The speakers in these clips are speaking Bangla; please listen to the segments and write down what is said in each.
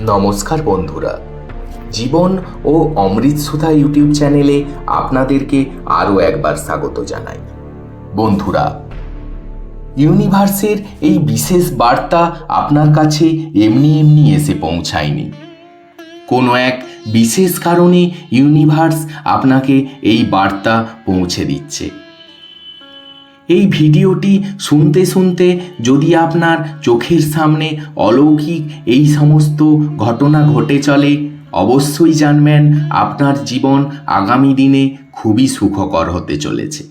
নমস্কার বন্ধুরা। জীবন ও অমৃত সুধা ইউটিউব চ্যানেলে আপনাদেরকে আরও একবার স্বাগত জানাই। বন্ধুরা, ইউনিভার্সের এই বিশেষ বার্তা আপনার কাছে এমনি এমনি এসে পৌঁছায়নি। কোনো এক বিশেষ কারণে ইউনিভার্স আপনাকে এই বার্তা পৌঁছে দিচ্ছে। এই ভিডিওটি শুনতে শুনতে যদি আপনার চোখের সামনে অলৌকিক এই সমস্ত ঘটনা ঘটে চলে, অবশ্যই জানবেন আপনার জীবন আগামী দিনে খুবই সুখকর হতে চলেছে।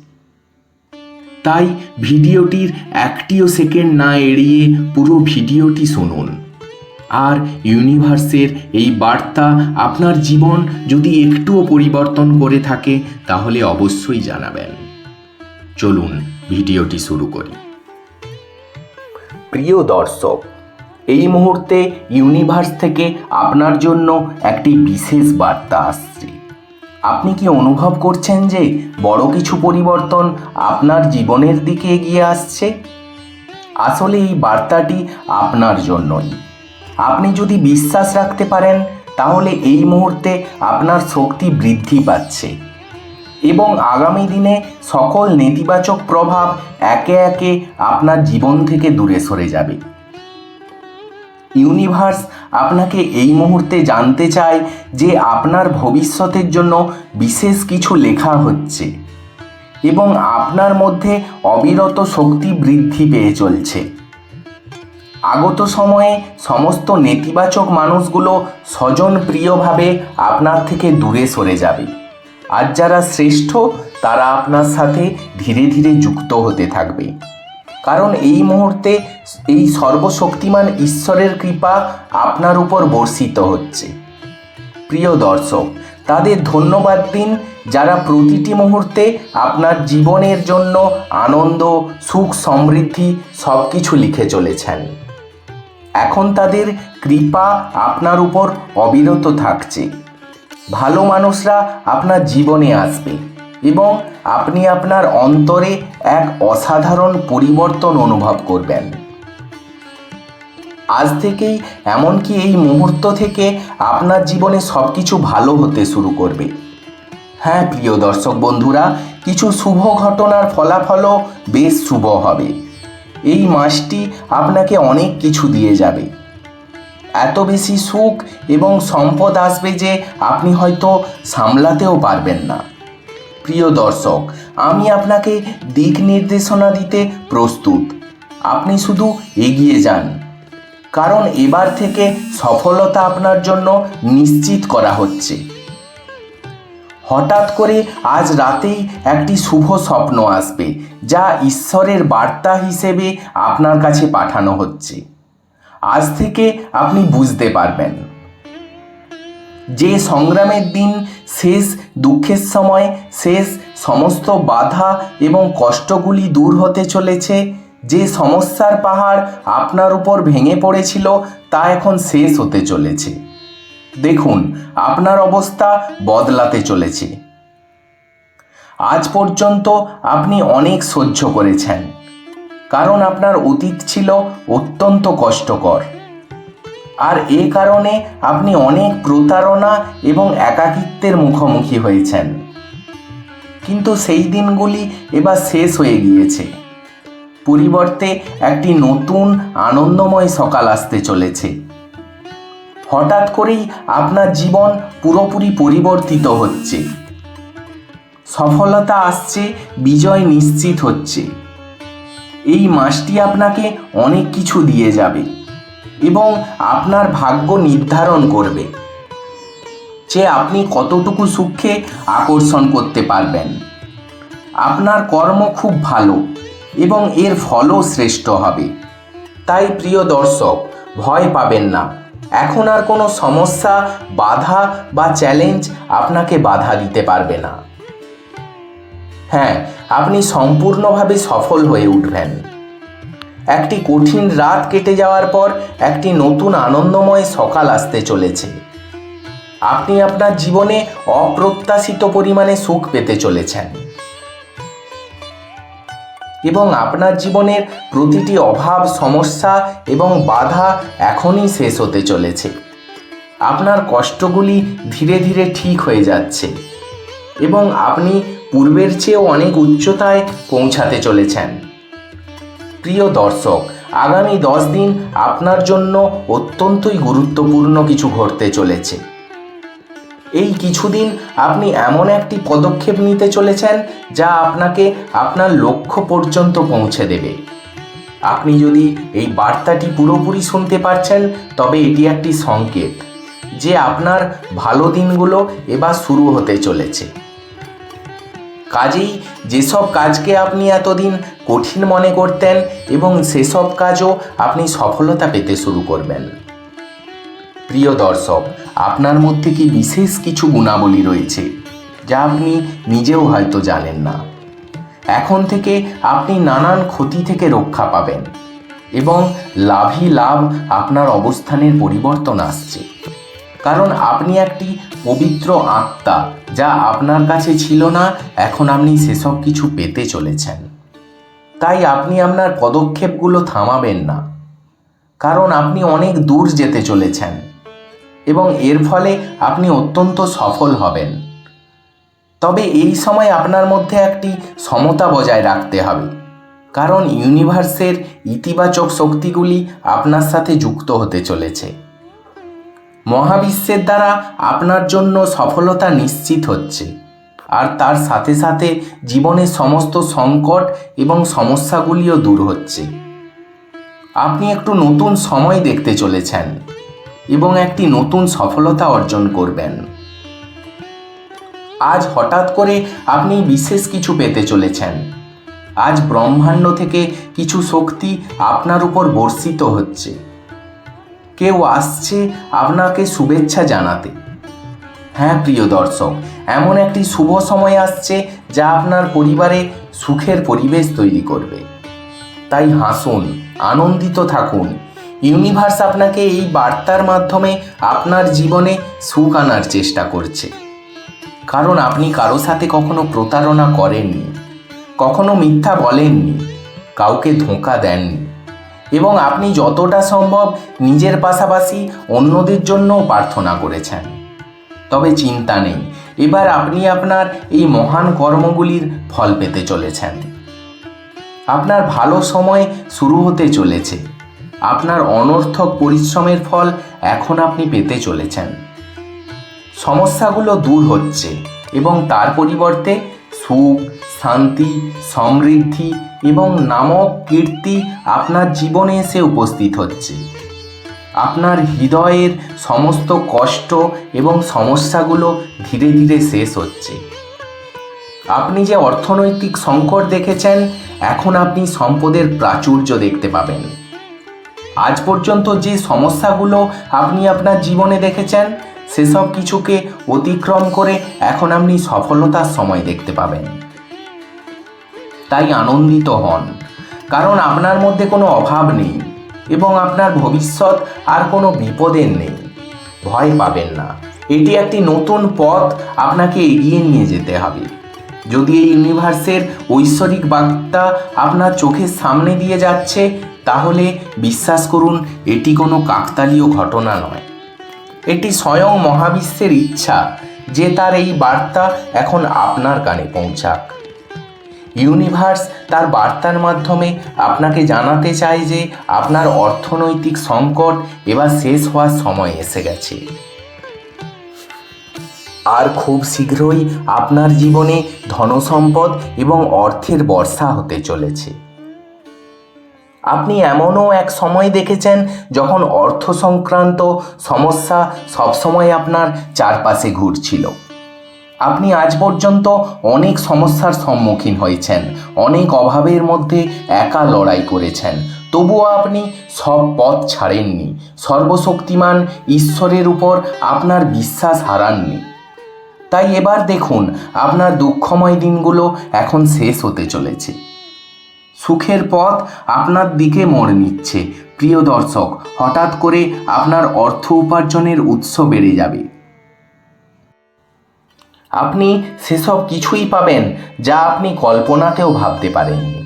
তাই ভিডিওটির একটিও সেকেন্ড না এড়িয়ে পুরো ভিডিওটি শুনুন। আর ইউনিভার্সের এই বার্তা আপনার জীবন যদি একটুও পরিবর্তন করে থাকে, তাহলে অবশ্যই জানাবেন। চলুন ভিডিওটি শুরু করি। প্রিয় দর্শক, এই মুহূর্তে ইউনিভার্স থেকে আপনার জন্য একটি বিশেষ বার্তা আসছে। আপনি কি অনুভব করছেন যে বড় কিছু পরিবর্তন আপনার জীবনের দিকে এগিয়ে আসছে? আসলে এই বার্তাটি আপনার জন্যই। আপনি যদি বিশ্বাস রাখতে পারেন, তাহলে এই মুহূর্তে আপনার শক্তি বৃদ্ধি পাচ্ছে। এবং আগামী দিনে সকল নেতিবাচক প্রভাব একে একে আপনার জীবন থেকে দূরে সরে যাবে। ইউনিভার্স আপনাকে এই মুহূর্তে জানতে চায় যে আপনার ভবিষ্যতের জন্য বিশেষ কিছু লেখা হচ্ছে এবং আপনার মধ্যে অবিরত শক্তি বৃদ্ধি পেয়ে চলছে। আগত সময়ে সমস্ত নেতিবাচক মানুষগুলো স্বজনপ্রিয়ভাবে আপনার থেকে দূরে সরে যাবে। আর যারা শ্রেষ্ঠ, তারা আপনার সাথে ধীরে ধীরে যুক্ত হতে থাকবে। কারণ এই মুহূর্তে এই সর্বশক্তিমান ঈশ্বরের কৃপা আপনার উপর বর্ষিত হচ্ছে। প্রিয় দর্শক, তাদের ধন্যবাদ দিন যারা প্রতিটি মুহূর্তে আপনার জীবনের জন্য আনন্দ, সুখ, সমৃদ্ধি সব কিছু লিখে চলেছেন। এখন তাদের কৃপা আপনার উপর অবিরত থাকছে। ভালো মানুষরা আপনার জীবনে আসবে এবং আপনি আপনার অন্তরে এক অসাধারণ পরিবর্তন অনুভব করবেন। আজ থেকেই এমনকি এই মুহূর্ত থেকে আপনার জীবনে সব কিছু ভালো হতে শুরু করবে। হ্যাঁ প্রিয় দর্শক বন্ধুরা, কিছু শুভ ঘটনার ফলাফলও বেশ শুভ হবে। এই মাসটি আপনাকে অনেক কিছু দিয়ে যাবে। এত বেশি সুখ এবং সম্পদ আসবে যে আপনি হয়তো সামলাতেও পারবেন না। প্রিয় দর্শক, আমি আপনাকে দিক নির্দেশনা দিতে প্রস্তুত। আপনি শুধু এগিয়ে যান। কারণ এবার থেকে সফলতা আপনার জন্য নিশ্চিত করা হচ্ছে। হঠাৎ করে আজ রাতেই একটি শুভ স্বপ্ন আসবে, যা ঈশ্বরের বার্তা হিসেবে আপনার কাছে পাঠানো হচ্ছে। আজ থেকে আপনি বুঝতে পারবেন। যে সংগ্রামের দিন, শেষ দুঃখের সময়, শেষ সমস্ত বাধা এবং কষ্টগুলি দূর হতে চলেছে, যে সমস্যার পাহাড় আপনার উপর ভেঙে পড়েছিল, তা এখন শেষ হতে চলেছে। দেখুন, আপনার অবস্থা বদলাতে চলেছে। আজ পর্যন্ত আপনি অনেক সহ্য করেছেন। কারণ আপনার অতীত ছিল অত্যন্ত কষ্টকর। আর এ কারণে আপনি অনেক প্রতারণা এবং একাকিত্বের মুখোমুখি হয়েছেন। কিন্তু সেই দিনগুলি এবার শেষ হয়ে গিয়েছে। পরিবর্তে একটি নতুন, আনন্দময় সকাল আসতে চলেছে। হঠাৎ করেই আপনার জীবন পুরোপুরি পরিবর্তিত হচ্ছে। সফলতা আসছে, বিজয় নিশ্চিত হচ্ছে। এই মাসটি আপনাকে অনেক কিছু দিয়ে যাবে এবং আপনার ভাগ্য নির্ধারণ করবে। যে আপনি কতটুকু সুখে আকর্ষণ করতে পারবেন। আপনার কর্ম খুব ভালো এবং এর ফলও শ্রেষ্ঠ হবে। তাই প্রিয় দর্শক, ভয় পাবেন না। এখন আর কোনো সমস্যা, বাধা বা চ্যালেঞ্জ আপনাকে বাধা দিতে পারবে না। হ্যাঁ আপনি সম্পূর্ণভাবে সফল হয়ে উঠবেন। একটি কঠিন রাত কেটে যাওয়ার পর একটি নতুন আনন্দময় সকাল আসতে চলেছে। আপনি আপনার জীবনে অপ্রত্যাশিত পরিমাণে সুখ পেতে চলেছেন। এবং আপনার জীবনের প্রতিটি অভাব, সমস্যা এবং বাধা এখনই শেষ হতে চলেছে। আপনার কষ্টগুলি ধীরে ধীরে ঠিক হয়ে যাচ্ছে। এবং আপনি পূর্বের চেয়েও অনেক উচ্চতায় পৌঁছাতে চলেছেন। প্রিয় দর্শক, আগামী দশ দিন আপনার জন্য অত্যন্তই গুরুত্বপূর্ণ কিছু ঘটতে চলেছে। এই কিছুদিন আপনি এমন একটি পদক্ষেপ নিতে চলেছেন যা আপনাকে আপনার লক্ষ্য পর্যন্ত পৌঁছে দেবে। আপনি যদি এই বার্তাটি পুরোপুরি শুনতে পারছেন, তবে এটি একটি সংকেত যে আপনার ভালো দিনগুলো এবার শুরু হতে চলেছে। কাজেই যেসব কাজকে আপনি এতদিন কঠিন মনে করতেন এবং সেসব কাজও আপনি সফলতা পেতে শুরু করবেন। প্রিয় দর্শক, আপনার মধ্যে কি বিশেষ কিছু গুণাবলী রয়েছে যা আপনি নিজেও হয়তো জানেন না? এখন থেকে আপনি নানান ক্ষতি থেকে রক্ষা পাবেন এবং লাভই লাভ আপনার অবস্থানের পরিবর্তন আসছে। কারণ আপনি একটি পবিত্র আত্মা, যা আপনার কাছে ছিল না, এখন আপনি সেসব কিছু পেতে চলেছেন। তাই আপনি আপনার পদক্ষেপগুলো থামাবেন না। কারণ আপনি অনেক দূর যেতে চলেছেন, এবং এর ফলে আপনি অত্যন্ত সফল হবেন। তবে এই সময় আপনার মধ্যে একটি সমতা বজায় রাখতে হবে, কারণ ইউনিভার্সের ইতিবাচক শক্তিগুলি আপনার সাথে যুক্ত হতে চলেছে। মহাবিশ্বের দ্বারা আপনার জন্য সফলতা নিশ্চিত হচ্ছে। আর তার সাথে সাথে জীবনের সমস্ত সংকট এবং সমস্যাগুলিও দূর হচ্ছে। আপনি একটু নতুন সময় দেখতে চলেছেন এবং একটি নতুন সফলতা অর্জন করবেন। আজ হঠাৎ করে আপনি বিশেষ কিছু পেতে চলেছেন। আজ ব্রহ্মাণ্ড থেকে কিছু শক্তি আপনার উপর বর্ষিত হচ্ছে। কেউ আসছে আপনাকে শুভেচ্ছা জানাতে। হ্যাঁ প্রিয় দর্শক, এমন একটি শুভ সময় আসছে যা আপনার পরিবারে সুখের পরিবেশ তৈরি করবে। তাই হাসুন, আনন্দিত থাকুন। ইউনিভার্স আপনাকে এই বার্তার মাধ্যমে আপনার জীবনে সুখ আনার চেষ্টা করছে। কারণ আপনি কারও সাথে কখনো প্রতারণা করেননি, কখনো মিথ্যা বলেননি, কাউকে ধোঁকা দেননি। এবং আপনি যতটা সম্ভব নিজের পাশাপাশি অন্যদের জন্যও প্রার্থনা করেছেন। তবে চিন্তা নেই, এবার আপনি আপনার এই মহান কর্মগুলির ফল পেতে চলেছেন। আপনার ভালো সময় শুরু হতে চলেছে। আপনার অনর্থক পরিশ্রমের ফল এখন আপনি পেতে চলেছেন। সমস্যাগুলো দূর হচ্ছে এবং তার পরিবর্তে সুখ, শান্তি, সমৃদ্ধি এবং নামক কীর্তি আপনার জীবনে এসে উপস্থিত হচ্ছে। আপনার হৃদয়ের সমস্ত কষ্ট এবং সমস্যাগুলো ধীরে ধীরে শেষ হচ্ছে। আপনি যে অর্থনৈতিক সংকট দেখেছেন, এখন আপনি সম্পদের প্রাচুর্য দেখতে পাবেন। আজ পর্যন্ত যে সমস্যাগুলো আপনি আপনার জীবনে দেখেছেন, সেসব কিছুকে অতিক্রম করে এখন আপনি সফলতার সময় দেখতে পাবেন। তাই আনন্দিত হন। কারণ আপনার মধ্যে কোনো অভাব নেই এবং আপনার ভবিষ্যৎ আর কোনো বিপদের নেই। ভয় পাবেন না। এটি একটি নতুন পথ আপনাকে এগিয়ে নিয়ে যেতে হবে। যদি এই ইউনিভার্সের ঐশ্বরিক বার্তা আপনার চোখের সামনে দিয়ে যাচ্ছে, তাহলে বিশ্বাস করুন, এটি কোনো কাকতালীয় ঘটনা নয়। এটি স্বয়ং মহাবিশ্বের ইচ্ছা যে তার এই বার্তা এখন আপনার কানে পৌঁছাক। ইউনিভার্স তার বার্তার মাধ্যমে আপনাকে জানাতে চায় যে আপনার অর্থনৈতিক সংকট এবার শেষ হওয়ার সময় এসে গেছে। আর খুব শীঘ্রই আপনার জীবনে ধনসম্পদ এবং অর্থের বর্ষা হতে চলেছে। আপনি এমনও এক সময় দেখেছেন যখন অর্থ সংক্রান্ত সমস্যা সবসময় আপনার চারপাশে ঘুরছিল। আপনি আজ পর্যন্ত অনেক সমস্যার সম্মুখীন হয়েছেন, অনেক অভাবের মধ্যে একা লড়াই করেছেন। তবুও আপনি সব পথ ছাড়েননি। সর্বশক্তিমান ঈশ্বরের উপর আপনার বিশ্বাস হারাননি। তাই এবার দেখুন, আপনার দুঃখময় দিনগুলো এখন শেষ হতে চলেছে। সুখের পথ আপনার দিকে মোড় নিচ্ছে। প্রিয় দর্শক, হঠাৎ করে আপনার অর্থ উপার্জনের উৎস বেড়ে যাবে। আপনি সেসব কিছুই পাবেন যা আপনি কল্পনাতেও ভাবতে পারেননি।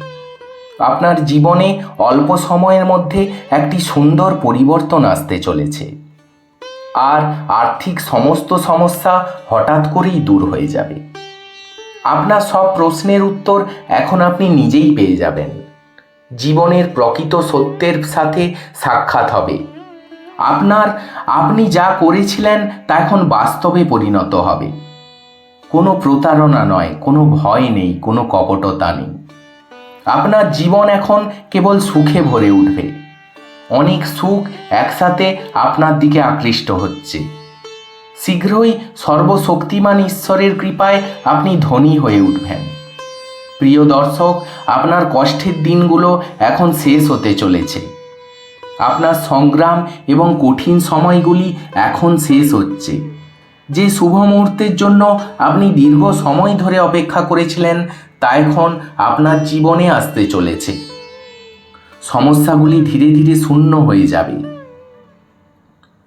আপনার জীবনে অল্প সময়ের মধ্যে একটি সুন্দর পরিবর্তন আসতে চলেছে। আর আর্থিক সমস্ত সমস্যা হঠাৎ করেই দূর হয়ে যাবে। আপনার সব প্রশ্নের উত্তর এখন আপনি নিজেই পেয়ে যাবেন। জীবনের প্রকৃত সত্যের সাথে সাক্ষাৎ হবে। আপনার, আপনি যা করেছিলেন তা এখন বাস্তবে পরিণত হবে। কোনো প্রতারণা নয়, কোনো ভয় নেই, কোনো কপটতা নেই। আপনার জীবন এখন কেবল সুখে ভরে উঠবে। অনেক সুখ একসাথে আপনার দিকে আকৃষ্ট হচ্ছে। শীঘ্রই সর্বশক্তিমান ঈশ্বরের কৃপায় আপনি ধনী হয়ে উঠবেন। প্রিয় দর্শক, আপনার কষ্টের দিনগুলো এখন শেষ হতে চলেছে। আপনার সংগ্রাম এবং কঠিন সময়গুলি এখন শেষ হচ্ছে। যে শুভ মুহূর্তের জন্য আপনি দীর্ঘ সময় ধরে অপেক্ষা করেছিলেন, তা এখন আপনার জীবনে আসতে চলেছে। সমস্যাগুলি ধীরে ধীরে শূন্য হয়ে যাবে।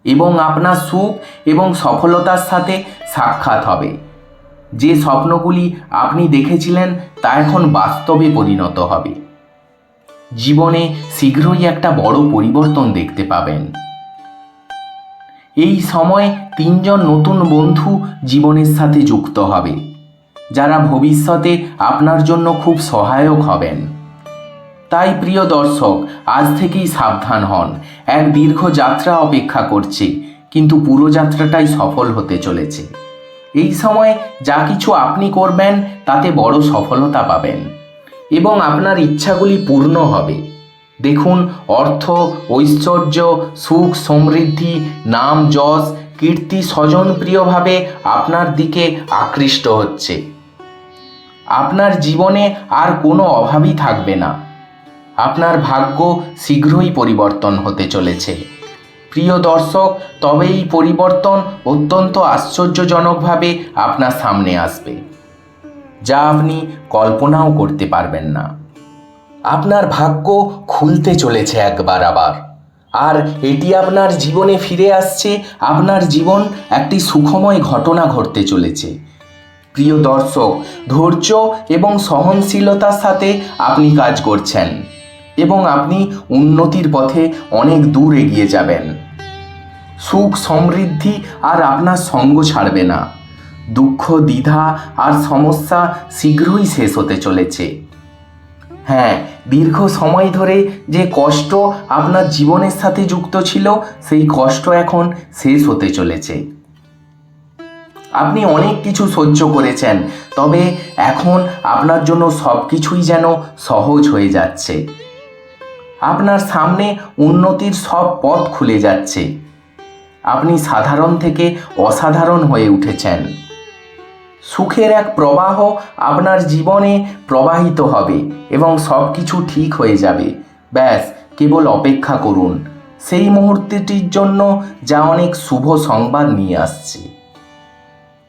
এবং আপনার সুখ এবং সফলতার সাথে সাক্ষাৎ হবে। যে স্বপ্নগুলি আপনি দেখেছিলেন, তা এখন বাস্তবে পরিণত হবে। জীবনে শীঘ্রই একটা বড় পরিবর্তন দেখতে পাবেন। এই সময় তিনজন নতুন বন্ধু জীবনের সাথে যুক্ত হবে, যারা ভবিষ্যতে আপনার জন্য খুব সহায়ক হবেন। তাই প্রিয় দর্শক, আজ থেকেই সাবধান হন। এক দীর্ঘ যাত্রা অপেক্ষা করছে, কিন্তু পুরো যাত্রাটাই সফল হতে চলেছে। এই সময় যা কিছু আপনি করবেন, তাতে বড় সফলতা পাবেন এবং আপনার ইচ্ছাগুলি পূর্ণ হবে। দেখুন অর্থ, ঐশ্বর্য, সুখ, সমৃদ্ধি, নাম, যশ, কীর্তি স্বজনপ্রিয়ভাবে আপনার দিকে আকৃষ্ট হচ্ছে। আপনার জীবনে আর কোনো অভাবই থাকবে না। আপনার ভাগ্য শীঘ্রই পরিবর্তন হতে চলেছে। প্রিয় দর্শক তবে এই পরিবর্তন অত্যন্ত আশ্চর্যজনকভাবে আপনার সামনে আসবে। যা আপনি কল্পনাও করতে পারবেন না। আপনার ভাগ্য খুলতে চলেছে একবার আবার। আর এটি আপনার জীবনে ফিরে আসছে, আপনার জীবন একটি সুখময় ঘটনা ঘটতে চলেছে। প্রিয় দর্শক, ধৈর্য এবং সহনশীলতার সাথে আপনি কাজ করছেন এবং আপনি উন্নতির পথে অনেক দূর এগিয়ে যাবেন। সুখ সমৃদ্ধি আর আপনার সঙ্গ ছাড়বে না। দুঃখ, দ্বিধা আর সমস্যা শীঘ্রই শেষ হতে চলেছে। হ্যাঁ দীর্ঘ সময় ধরে যে কষ্ট আপনার জীবনের সাথে যুক্ত ছিল, সেই কষ্ট এখন শেষ হতে চলেছে। আপনি অনেক কিছু সহ্য করেছেন, তবে এখন আপনার জন্য সব কিছুই যেন সহজ হয়ে যাচ্ছে। আপনার সামনে উন্নতির সব পথ খুলে যাচ্ছে। আপনি সাধারণ থেকে অসাধারণ হয়ে উঠেছেন। সুখের এক প্রবাহ আপনার জীবনে প্রবাহিত হবে এবং সব কিছু ঠিক হয়ে যাবে। ব্যাস, কেবল অপেক্ষা করুন। সেই মুহূর্তটির জন্য যা অনেক শুভ সংবাদ নিয়ে আসছে।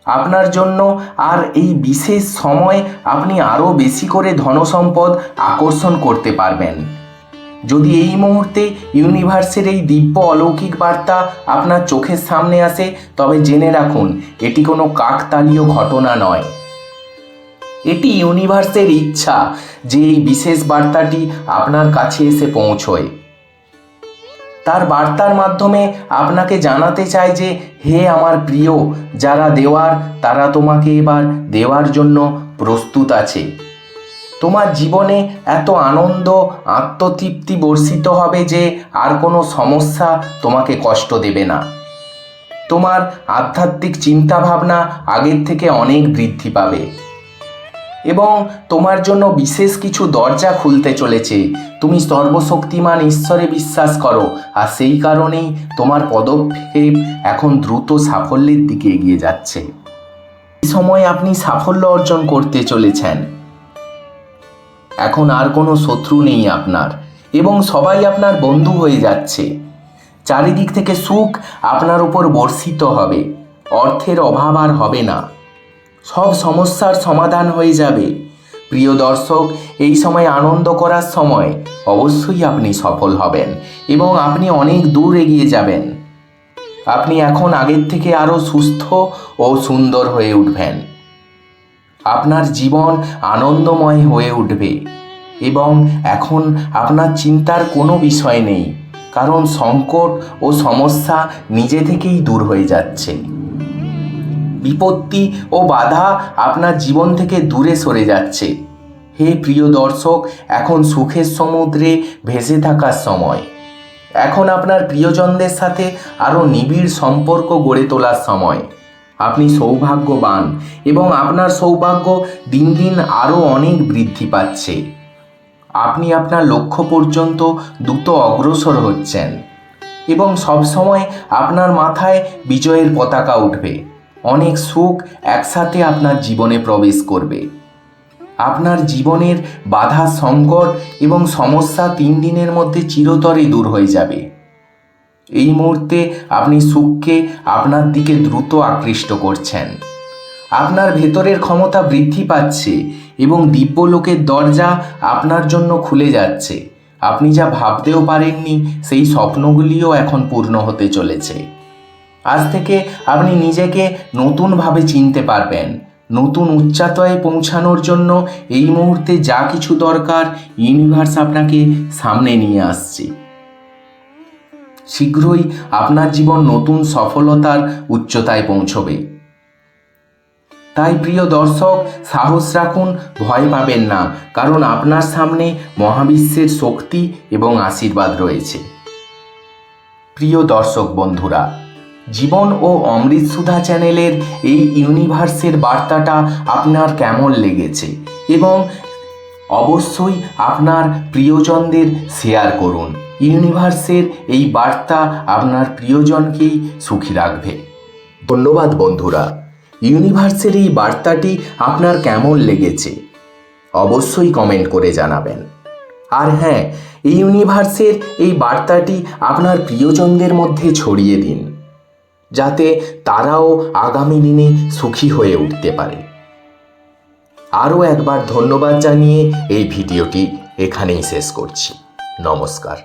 আপনার জন্য আর এই বিশেষ সময় আপনি আরও বেশি করে ধনসম্পদ আকর্ষণ করতে পারবেন। যদি এই মুহূর্তে ইউনিভার্সের এই দিব্য অলৌকিক বার্তা আপনার চোখের সামনে আসে, তবে জেনে রাখুন, এটি কোনো কাকতালীয় ঘটনা নয়। এটি ইউনিভার্সের ইচ্ছা যে এই বিশেষ বার্তাটি আপনার কাছে এসে পৌঁছয়। তার বার্তার মাধ্যমে আপনাকে জানাতে চায় যে, হে আমার প্রিয়, যারা দেওয়ার, তারা তোমাকে এবার দেওয়ার জন্য প্রস্তুত আছে। তোমার জীবনে এত আনন্দ, আত্মতৃপ্তি বর্ষিত হবে যে আর কোনো সমস্যা তোমাকে কষ্ট দেবে না। তোমার আধ্যাত্মিক চিন্তাভাবনা আগের থেকে অনেক বৃদ্ধি পাবে। এবং তোমার জন্য বিশেষ কিছু দরজা খুলতে চলেছে। তুমি সর্বশক্তিমান ঈশ্বরে বিশ্বাস করো, আর সেই কারণেই তোমার পদক্ষেপ এখন দ্রুত সাফল্যের দিকে এগিয়ে যাচ্ছে। এই সময় আপনি সাফল্য অর্জন করতে চলেছেন। এখন আর কোনো শত্রু নেই আপনার, এবং সবাই আপনার বন্ধু হয়ে যাচ্ছে। চারিদিক থেকে সুখ আপনার উপর বর্ষিত হবে, অর্থের অভাব আর হবে না। সব সমস্যার সমাধান হয়ে যাবে। প্রিয় দর্শক, এই সময় আনন্দ করার সময় অবশ্যই আপনি সফল হবেন, এবং আপনি অনেক দূর এগিয়ে যাবেন। আপনি এখন আগের থেকে আরও সুস্থ ও সুন্দর হয়ে উঠবেন। আপনার জীবন আনন্দময় হয়ে উঠবে। এবং এখন আপনার চিন্তার কোনো বিষয় নেই, কারণ সংকট ও সমস্যা নিজে থেকেই দূর হয়ে যাচ্ছে। বিপত্তি ও বাধা আপনার জীবন থেকে দূরে সরে যাচ্ছে। হে প্রিয় দর্শক, এখন সুখের সমুদ্রে ভেসে থাকার সময়। এখন আপনার প্রিয়জনদের সাথে আরও নিবিড় সম্পর্ক গড়ে তোলার সময়। আপনি সৌভাগ্যবান এবং আপনার সৌভাগ্য দিন দিন আরও অনেক বৃদ্ধি পাচ্ছে। আপনি আপনার লক্ষ্য পর্যন্ত দ্রুত অগ্রসর হচ্ছেন এবং সবসময় আপনার মাথায় বিজয়ের পতাকা উঠবে। অনেক সুখ একসাথে আপনার জীবনে প্রবেশ করবে। আপনার জীবনের বাধা, সংকট এবং সমস্যা তিন দিনের মধ্যে চিরতরে দূর হয়ে যাবে। এই মুহূর্তে আপনি সুখকে আপনার দিকে দ্রুত আকৃষ্ট করছেন। আপনার ভেতরের ক্ষমতা বৃদ্ধি পাচ্ছে এবং দিব্যলোকের দরজা আপনার জন্য খুলে যাচ্ছে। আপনি যা ভাবতেও পারেননি, সেই স্বপ্নগুলিও এখন পূর্ণ হতে চলেছে। আজ থেকে আপনি নিজেকে নতুনভাবে চিনতে পারবেন। নতুন উচ্চতায় পৌঁছানোর জন্য এই মুহূর্তে যা কিছু দরকার ইউনিভার্স আপনাকে সামনে নিয়ে আসছে। শীঘ্রই আপনার জীবন নতুন সফলতার উচ্চতায় পৌঁছবে। তাই প্রিয় দর্শক, সাহস রাখুন, ভয় পাবেন না, কারণ আপনার সামনে মহাবিশ্বের শক্তি এবং আশীর্বাদ রয়েছে। প্রিয় দর্শক বন্ধুরা, জীবন ও অমৃত সুধা চ্যানেলের এই ইউনিভার্সের বার্তাটা আপনার কেমন লেগেছে এবং অবশ্যই আপনার প্রিয়জনদের শেয়ার করুন। ইউনিভার্সের এই বার্তা আপনার প্রিয়জনকেই সুখী রাখবে। ধন্যবাদ বন্ধুরা, ইউনিভার্সের এই বার্তাটি আপনার কেমন লেগেছে? অবশ্যই কমেন্ট করে জানাবেন। আর হ্যাঁ এই ইউনিভার্সের এই বার্তাটি আপনার প্রিয়জনদের মধ্যে ছড়িয়ে দিন, যাতে তারাও আগামী দিনে সুখী হয়ে উঠতে পারে। আরও একবার ধন্যবাদ জানিয়ে এই ভিডিওটি এখানেই শেষ করছি। নমস্কার।